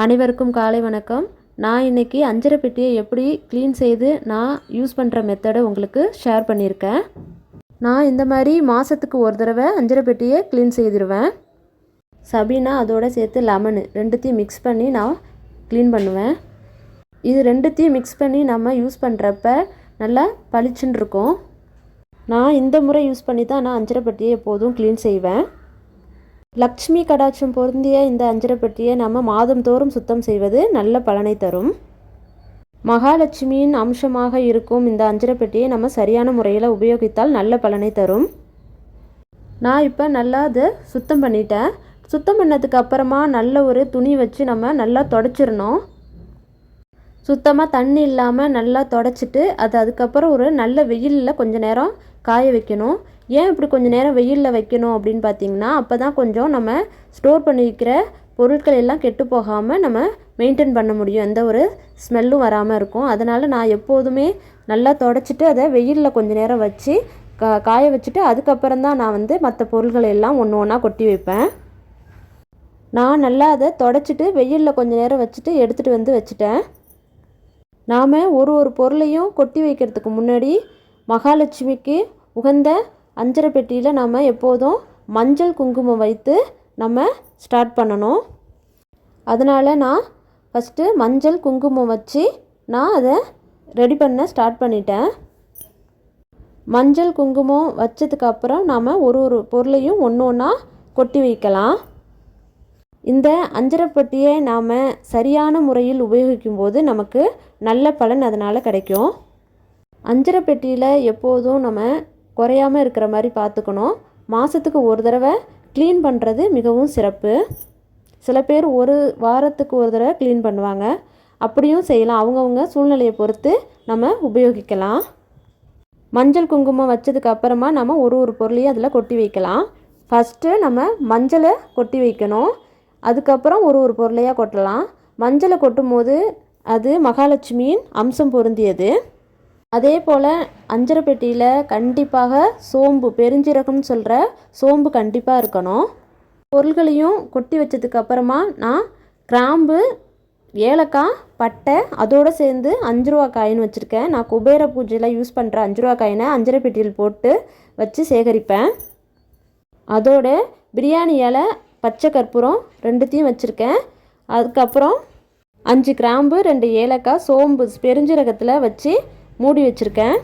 அனைவருக்கும் காலை வணக்கம். நான் இன்றைக்கி அஞ்சரை பெட்டியை எப்படி க்ளீன் செய்து நான் யூஸ் பண்ணுற மெத்தடை உங்களுக்கு ஷேர் பண்ணியிருக்கேன். நான் இந்த மாதிரி மாதத்துக்கு ஒரு தடவை அஞ்சரை பெட்டியை க்ளீன் செய்திருவேன். சபீனா அதோட சேர்த்து லெமனு ரெண்டுத்தையும் மிக்ஸ் பண்ணி நான் க்ளீன் பண்ணுவேன். இது ரெண்டுத்தையும் மிக்ஸ் பண்ணி நம்ம யூஸ் பண்ணுறப்ப நல்லா பளிச்சுன்னு இருக்கும். நான் இந்த முறை யூஸ் பண்ணி தான் நான் அஞ்சரை பெட்டியை எப்போதும் க்ளீன் செய்வேன். லக்ஷ்மி கடாட்சம் பொருந்திய இந்த அஞ்சரைப்பெட்டியை நம்ம மாதந்தோறும் சுத்தம் செய்வது நல்ல பலனை தரும். மகாலட்சுமியின் அம்சமாக இருக்கும் இந்த அஞ்சரைப்பெட்டியை நம்ம சரியான முறையில் உபயோகித்தால் நல்ல பலனை தரும். நான் இப்போ நல்லா அதை சுத்தம் பண்ணிட்டேன். சுத்தம் பண்ணதுக்கு அப்புறமா நல்ல ஒரு துணி வச்சு நம்ம நல்லா தொடச்சிடணும். சுத்தமாக தண்ணி இல்லாமல் நல்லா தொடச்சிட்டு அது அதுக்கப்புறம் ஒரு நல்ல வெயிலில் கொஞ்சம் நேரம் காய வைக்கணும். ஏன் இப்படி கொஞ்சம் நேரம் வெயிலில் வைக்கணும் அப்படின்னு பார்த்தீங்கன்னா அப்போ தான் கொஞ்சம் நம்ம ஸ்டோர் பண்ணி வைக்கிற பொருட்கள் எல்லாம் கெட்டு போகாமல் நம்ம மெயின்டைன் பண்ண முடியும். எந்த ஒரு ஸ்மெல்லும் வராமல் இருக்கும். அதனால் நான் எப்போதுமே நல்லா தொடச்சிட்டு அதை வெயிலில் கொஞ்சம் நேரம் வச்சு கா காய வச்சுட்டு அதுக்கப்புறம் தான் நான் வந்து மற்ற பொருள்களை எல்லாம் ஒன்று ஒன்றா கொட்டி வைப்பேன். நான் நல்லா அதை தொடச்சிட்டு வெயிலில் கொஞ்சம் நேரம் வச்சுட்டு எடுத்துகிட்டு வந்து வச்சுட்டேன். நாம் ஒரு ஒரு பொருளையும் கொட்டி வைக்கிறதுக்கு முன்னாடி மகாலட்சுமிக்கு உகந்த அஞ்சரை பெட்டியில் நம்ம எப்போதும் மஞ்சள் குங்குமம் வைத்து நம்ம ஸ்டார்ட் பண்ணணும். அதனால் நான் ஃபஸ்ட்டு மஞ்சள் குங்குமம் வச்சு நான் அதை ரெடி பண்ண ஸ்டார்ட் பண்ணிட்டேன். மஞ்சள் குங்குமம் வச்சதுக்கப்புறம் நாம் ஒரு ஒரு பொருளையும் ஒன்று ஒன்றா கொட்டி வைக்கலாம். இந்த அஞ்சரைப்பட்டியை நாம் சரியான முறையில் உபயோகிக்கும் போது நமக்கு நல்ல பலன் அதனால் கிடைக்கும். அஞ்சரை பெட்டியில் எப்போதும் நம்ம குறையாமல் இருக்கிற மாதிரி பார்த்துக்கணும். மாதத்துக்கு ஒரு தடவை க்ளீன் பண்ணுறது மிகவும் சிறப்பு. சில பேர் ஒரு வாரத்துக்கு ஒரு தடவை க்ளீன் பண்ணுவாங்க. அப்படியும் செய்யலாம். அவங்கவுங்க சூழ்நிலையை பொறுத்து நம்ம உபயோகிக்கலாம். மஞ்சள் குங்குமம் வச்சதுக்கு அப்புறமா நம்ம ஒரு ஒரு பொருளையும் அதில் கொட்டி வைக்கலாம். ஃபஸ்ட்டு நம்ம மஞ்சளை கொட்டி வைக்கணும். அதுக்கப்புறம் ஒரு ஒரு பொருளையாக கொட்டலாம். மஞ்சளை கொட்டும் போது அது மகாலட்சுமியின் அம்சம் பொருந்தியது. அதே போல் அஞ்சரை பெட்டியில் கண்டிப்பாக சோம்பு பெருஞ்சீரகம்னு சொல்கிற சோம்பு கண்டிப்பாக இருக்கணும். பொருள்களையும் கொட்டி வச்சதுக்கு அப்புறமா நான் கிராம்பு ஏலக்காய் பட்டை அதோடு சேர்ந்து அஞ்சு ரூபா காயின் வச்சுருக்கேன். நான் குபேர பூஜையில் யூஸ் பண்ணுற அஞ்சு ரூபா காயினை அஞ்சரை பெட்டியில் போட்டு வச்சு சேகரிப்பேன். அதோட பிரியாணி இலை பச்சை கற்பூரம் ரெண்டுத்தையும் வச்சுருக்கேன். அதுக்கப்புறம் அஞ்சு கிராம்பு ரெண்டு ஏலக்காய் சோம்பு பெருஞ்சீரகத்தில் வச்சு மூடி வச்சுருக்கேன்.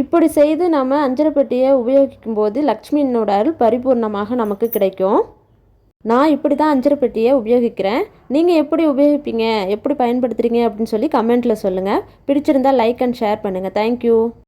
இப்படி செய்து நம்ம அஞ்சரைப்பட்டியை உபயோகிக்கும் போது லக்ஷ்மியினோட அருள் பரிபூர்ணமாக நமக்கு கிடைக்கும். நான் இப்படி தான் அஞ்சரைப்பட்டியை உபயோகிக்கிறேன். நீங்கள் எப்படி உபயோகிப்பீங்க? எப்படி பயன்படுத்துகிறீங்க அப்படின்னு சொல்லி கமெண்ட்டில் சொல்லுங்கள் பிடிச்சிருந்தால் லைக் அண்ட் ஷேர் பண்ணுங்கள் தேங்க்யூ